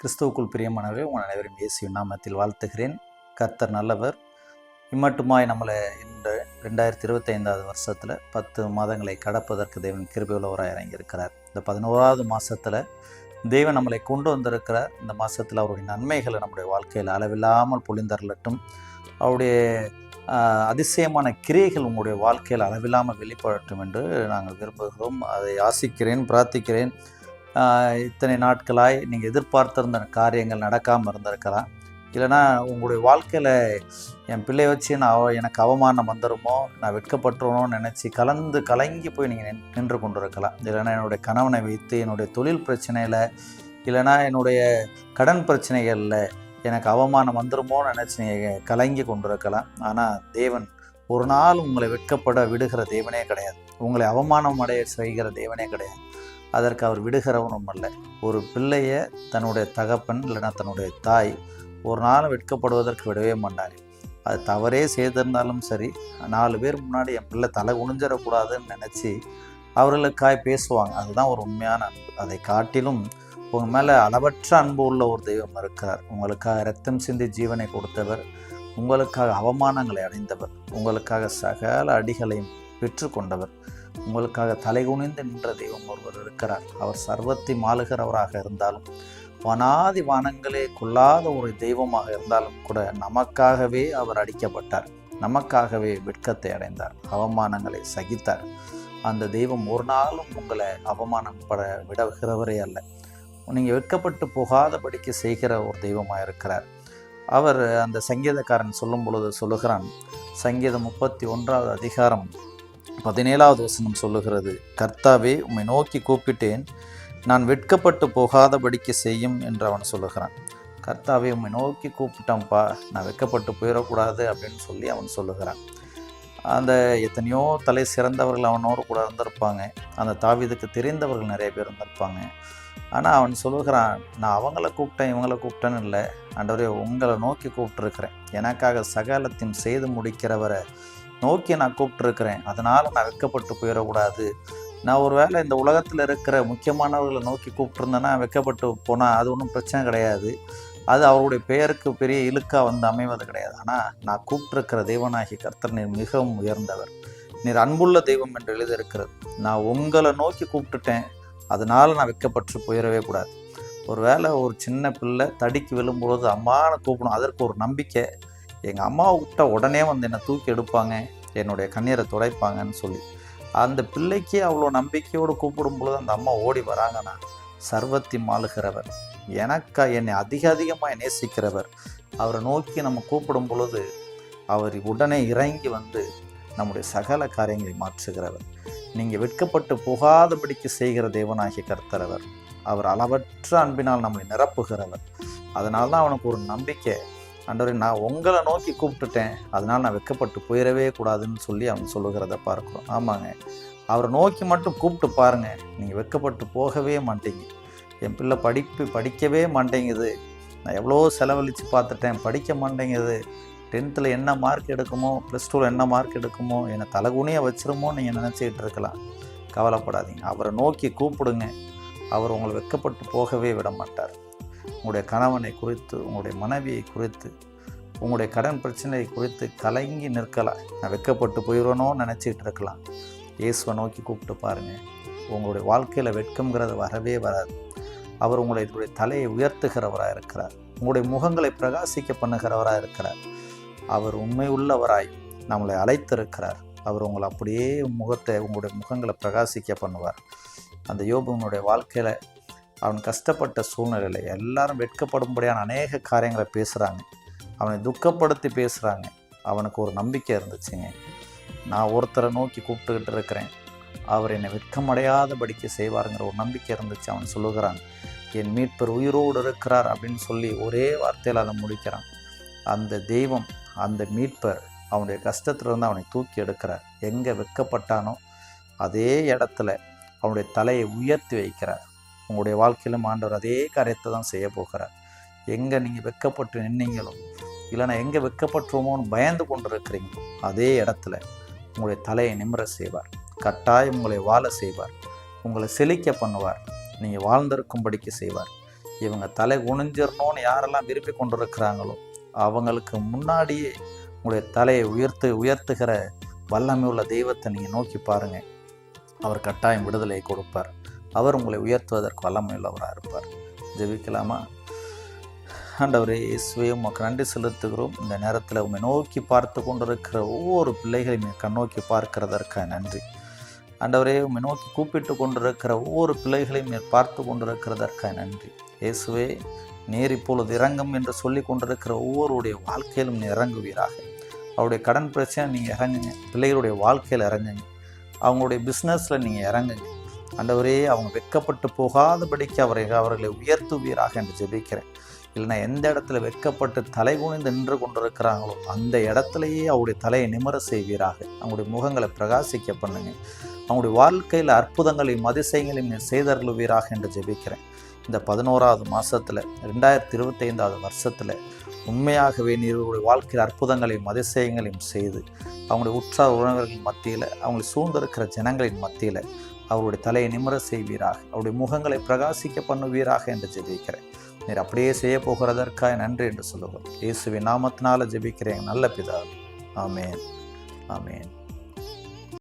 கிறிஸ்துவுக்குள் பிரியமானவரே உங்கள் அனைவரும் இயேசு நாமத்தில் வாழ்த்துகிறேன். கர்த்தர் நல்லவர். இம்மட்டுமாய் நம்மளை இந்த ரெண்டாயிரத்தி இருபத்தைந்தாவது வருஷத்தில் பத்து மாதங்களை கடப்பதற்கு தேவன் கிருபையுள்ளவராக இறங்கியிருக்கிறார். இந்த பதினோராவது மாதத்தில் தேவன் நம்மளை கொண்டு வந்திருக்கிறார். இந்த மாதத்தில் அவருடைய நன்மைகளை நம்முடைய வாழ்க்கையில் அளவில்லாமல் பொழிந்தரலட்டும். அவருடைய அதிசயமான கிரியைகள் உங்களுடைய வாழ்க்கையில் அளவில்லாமல் வெளிப்படட்டும் என்று நாங்கள் விரும்புகிறோம். அதை ஆசிக்கிறேன் பிரார்த்திக்கிறேன். இத்தனை நாட்களாய் நீங்கள் எதிர்பார்த்திருந்த காரியங்கள் நடக்காமல் இருந்திருக்கலாம். இல்லைன்னா உங்களுடைய வாழ்க்கையில் என் பிள்ளைய வச்சு நான் அவ எனக்கு அவமானம் வந்துடுமோ நான் வெட்கப்பட்டுருவோன்னு நினச்சி கலந்து கலங்கி போய் நீங்கள் நின்று கொண்டு இருக்கலாம் இல்லைன்னா என்னுடைய கணவனை வைத்து என்னுடைய தொழில் பிரச்சனையில் இல்லைன்னா என்னுடைய கடன் பிரச்சனைகளில் எனக்கு அவமானம் வந்துருமோன்னு நினச்சி நீங்கள் கலங்கி கொண்டு இருக்கலாம் ஆனால் தேவன் ஒரு நாள் உங்களை வெட்கப்பட விடுகிற தேவனே கிடையாது. உங்களை அவமானம் அடைய செய்கிற தேவனே கிடையாது. அதற்கு அவர் விடுகிறவனும் அல்ல. ஒரு பிள்ளைய தன்னுடைய தகப்பன் இல்லைன்னா தன்னுடைய தாய் ஒரு நாள் வெட்கப்படுவதற்கு விடவே மாட்டார் அது தவறே செய்திருந்தாலும் சரி நாலு பேர் முன்னாடி என் பிள்ளை தலை குனிஞ்சிடக்கூடாதுன்னு நினச்சி அவர்களுக்காய் பேசுவாங்க. அதுதான் ஒரு உண்மையான அன்பு. அதை காட்டிலும் உங்கள் மேலே அளவற்ற அன்பு உள்ள ஒரு தெய்வம் இருக்கிறார். உங்களுக்காக ரத்தம் சிந்தி ஜீவனை கொடுத்தவர் உங்களுக்காக அவமானங்களை அடைந்தவர் உங்களுக்காக சகல அடிகளையும் பெற்றுக்கொண்டவர். உங்களுக்காக தலைகுனிந்து நின்ற தெய்வம் ஒருவர் இருக்கிறார். அவர் சர்வத்தை மாளுகிறவராக இருந்தாலும் வனாதி வானங்களே கொள்ளாத ஒரு தெய்வமாக இருந்தாலும் கூட நமக்காகவே அவர் அடிக்கப்பட்டார். நமக்காகவே வெட்கத்தை அடைந்தார். அவமானங்களை சகித்தார். அந்த தெய்வம் ஒரு நாளும் உங்களை அவமானப்பட விடுகிறவரே அல்ல. நீங்கள் வெட்கப்பட்டு போகாதபடிக்கு செய்கிற ஒரு தெய்வமாக இருக்கிறார். அவர் அந்த சங்கீதக்காரன் சொல்லும் பொழுது சொல்லுகிறான் சங்கீதம் முப்பத்தி ஒன்றாவது அதிகாரம் பதினேழாவது வசனம் சொல்லுகிறது கர்த்தாவே உம்மை நோக்கி கூப்பிட்டேன் நான் வெட்கப்பட்டு போகாதபடிக்கு செய்யும் என்று அவன் சொல்லுகிறான். கர்த்தாவே உம்மை நோக்கி கூப்பிட்டான்ப்பா நான் வெட்கப்பட்டு போயிடக்கூடாது அப்படின்னு சொல்லி அவன் சொல்லுகிறான். அந்த எத்தனையோ தலை சிறந்தவர்கள் அவனோடு கூட இருந்திருப்பாங்க. அந்த தாவிதுக்கு தெரிந்தவர்கள் நிறைய பேர் இருந்திருப்பாங்க. ஆனால் அவன் சொல்லுகிறான் நான் அவங்கள கூப்பிட்டேன் இவங்கள கூப்பிட்டேன்னு இல்லை. அன்றவரே உங்களை நோக்கி கூப்பிட்டுருக்கிறேன். எனக்காக சகலத்தையும் செய்து முடிக்கிறவரை நோக்கி நான் கூப்பிட்டுருக்கிறேன். அதனால் நான் வெட்கப்பட்டு போயிடக்கூடாது. நான் ஒரு வேளை இந்த உலகத்தில் இருக்கிற முக்கியமானவர்களை நோக்கி கூப்பிட்டுருந்தேன்னா வெட்கப்பட்டு போனால் அது ஒன்றும் பிரச்சனை கிடையாது. அது அவருடைய பெயருக்கு பெரிய இழுக்காக வந்து அமைவது கிடையாது. ஆனால் நான் கூப்பிட்டுருக்கிற தெய்வனாகி கர்த்தர் நீர் மிகவும் உயர்ந்தவர். நீர் அன்புள்ள தெய்வம் என்று எழுதியிருக்கிறது. நான் உங்களை நோக்கி கூப்பிட்டுட்டேன். அதனால் நான் வெட்கப்பட்டு போயிடவே கூடாது. ஒரு வேளை ஒரு சின்ன பிள்ளை தடிக்கு விழும்பொழுது அம்மான கூப்பிடணும். அதற்கு ஒரு நம்பிக்கை. எங்கள் அம்மாவை கூப்பிட்டா உடனே வந்து என்னை தூக்கி எடுப்பாங்க என்னுடைய கண்ணீரை துடைப்பாங்கன்னு சொல்லி. அந்த பிள்ளைக்கு அவ்வளோ நம்பிக்கையோடு கூப்பிடும் பொழுது அந்த அம்மா ஓடி வராங்கன்னா சர்வத்தி மாளுகிறவர். எனக்கா என்னை அதிக அதிகமாக நேசிக்கிறவர். அவரை நோக்கி நம்ம கூப்பிடும் பொழுது அவர் உடனே இறங்கி வந்து நம்முடைய சகல காரியங்களை மாற்றுகிறவர். நீங்கள் வெட்கப்பட்டு போகாதபடிக்கு செய்கிற தேவனாகிய கர்த்தரவர். அவர் அளவற்ற அன்பினால் நம்மளை நிரப்புகிறவர். அதனால தான் அவனுக்கு ஒரு நம்பிக்கை. அன்றவரை நான் உங்களை நோக்கி கூப்பிட்டுட்டேன். அதனால் நான் வெட்கப்பட்டு போயிடவே கூடாதுன்னு சொல்லி அவன் சொல்லுகிறத பார்க்குறோம். ஆமாங்க. அவரை நோக்கி மட்டும் கூப்பிட்டு பாருங்கள் நீங்கள் வெட்கப்பட்டு போகவே மாட்டீங்க. என் பிள்ளை படிப்பு படிக்கவே மாட்டேங்குது. நான் எவ்வளோ செலவழித்து பார்த்துட்டேன். படிக்க மாட்டேங்குது. டென்த்தில் என்ன மார்க் எடுக்குமோ ப்ளஸ் டூவில் என்ன மார்க் எடுக்குமோ என்னை தலைகுனியாக வச்சிருமோ நீங்கள் நினச்சிக்கிட்டு இருக்கலாம். கவலைப்படாதீங்க. அவரை நோக்கி கூப்பிடுங்க. அவர் உங்களை வெட்கப்பட்டு போகவே விட மாட்டார். உங்களுடைய கணவனை குறித்து உங்களுடைய மனைவியை குறித்து உங்களுடைய கடன் பிரச்சனையை குறித்து கலங்கி நிற்கலாம். நான் வெட்கப்பட்டு போயிடுவேனோன்னு நினச்சிக்கிட்டு இருக்கலாம். இயேசுவை நோக்கி கூப்பிட்டு பாருங்கள் உங்களுடைய வாழ்க்கையில் வெட்கம்ங்கிறது வரவே வராது. அவர் உங்களுடைய தலையை உயர்த்துகிறவராக இருக்கிறார். உங்களுடைய முகங்களை பிரகாசிக்க பண்ணுகிறவராக இருக்கிறார். அவர் உண்மை உள்ளவராய் நம்மளை அழைத்திருக்கிறார். அவர் உங்களை அப்படியே முகத்தை உங்களுடைய முகங்களை பிரகாசிக்க பண்ணுவார். அந்த யோபனுடைய வாழ்க்கையில் அவன் கஷ்டப்பட்ட சூழ்நிலையில் எல்லாரும் வெட்கப்படும்படியான அநேக காரியங்களை பேசுகிறாங்க அவனை துக்கப்படுத்தி பேசுகிறாங்க அவனுக்கு ஒரு நம்பிக்கை இருந்துச்சுங்க. நான் ஒருத்தரை நோக்கி கூப்பிட்டுக்கிட்டு இருக்கிறேன். அவர் என்னை வெட்கமடையாதபடிக்கு செய்வாருங்கிற ஒரு நம்பிக்கை இருந்துச்சு அவன் சொல்லுகிறான். என் மீட்பர் உயிரோடு இருக்கிறார் அப்படின்னு சொல்லி ஒரே வார்த்தையில் அதை முடிக்கிறான். அந்த தெய்வம் அந்த மீட்பர் அவனுடைய கஷ்டத்திலிருந்து அவனை தூக்கி எடுக்கிறார். எங்கே வெட்கப்பட்டானோ அதே இடத்துல அவனுடைய தலையை உயர்த்தி வைக்கிறார். உங்களுடைய வாழ்க்கையிலும் ஆண்டவர் அதே காரியத்தை தான் செய்ய போகிறார். எங்கே நீங்கள் வெட்கப்பட்டு நின்னீங்களோ இல்லைன்னா எங்கே வெக்கப்பட்டுருமோன்னு பயந்து கொண்டு இருக்கிறீங்களோ அதே இடத்துல உங்களுடைய தலையை நிமிர செய்வார். கட்டாயம் உங்களை வாழ செய்வார். உங்களை செழிக்க பண்ணுவார். நீங்கள் வாழ்ந்திருக்கும்படிக்கு செய்வார். இவங்க தலை குனிஞ்சிடணும்னு யாரெல்லாம் விரும்பி கொண்டிருக்கிறாங்களோ அவங்களுக்கு முன்னாடியே உங்களுடைய தலையை உயர்த்து உயர்த்துகிற வல்லமை உள்ள தெய்வத்தை நீங்கள் நோக்கி பாருங்கள் அவர் கட்டாயம் விடுதலை கொடுப்பார். அவர் உங்களை உயர்த்துவதற்கு வல்லமையுள்ளவராக இருப்பார். ஜெபிக்கலாமா? ஆண்டவரே இயேசுவே உமக்கு நன்றி செலுத்துகிறோம். இந்த நேரத்தில் உண்மை நோக்கி பார்த்து கொண்டிருக்கிற ஒவ்வொரு பிள்ளைகளையும் கண்ணோக்கி பார்க்கிறதற்காக நன்றி. ஆண்டவரே உண்மை நோக்கி கூப்பிட்டு கொண்டிருக்கிற ஒவ்வொரு பிள்ளைகளையும் நீர் பார்த்து கொண்டிருக்கிறதற்காக நன்றி. இயேசுவே நீர் இப்பொழுது இறங்கும் என்று சொல்லி கொண்டிருக்கிற ஒவ்வொருடைய வாழ்க்கையிலும் நீ இறங்குவீராக. அவருடைய கடன் பிரச்சனை நீங்கள் இறங்குங்க. பிள்ளைகளுடைய வாழ்க்கையில் இறங்குங்க. அவங்களுடைய பிஸ்னஸில் நீங்கள் இறங்குங்க. ஆண்டவரே அவங்க வெட்கப்பட்டு போகாதபடிக்கு அவரை அவர்களை உயர்த்துவீராக என்று ஜெபிக்கிறேன். இல்லைன்னா எந்த இடத்துல வெட்கப்பட்டு தலை குனிந்து நின்று கொண்டிருக்கிறாங்களோ அந்த இடத்துலையே அவருடைய தலையை நிமர செய்வீராக. அவங்களுடைய முகங்களை பிரகாசிக்க பண்ணுங்க. அவங்களுடைய வாழ்க்கையில் அற்புதங்களையும் அதிசயங்களையும் நீ செய்தருளுவீராக என்று ஜெபிக்கிறேன். இந்த பதினோராவது மாதத்தில் ரெண்டாயிரத்தி இருபத்தைந்தாவது வருஷத்தில் உண்மையாகவே நீருடைய வாழ்க்கையில் அற்புதங்களையும் அதிசயங்களையும் செய்து அவங்களுடைய உற்றார் உறவினர்கள் மத்தியில் அவங்களை சூழ்ந்திருக்கிற ஜனங்களின் மத்தியில் அவருடைய தலையை நிமிர செய்வீராக. அவருடைய முகங்களை பிரகாசிக்க பண்ணுவீராக என்று ஜெபிக்கிறேன். நீர் அப்படியே செய்ய போகிறதற்காக நன்றி என்று சொல்லுவோம். இயேசுவின் நாமத்தினால ஜெபிக்கிறேன். நல்ல பிதாவே. ஆமேன். ஆமேன்.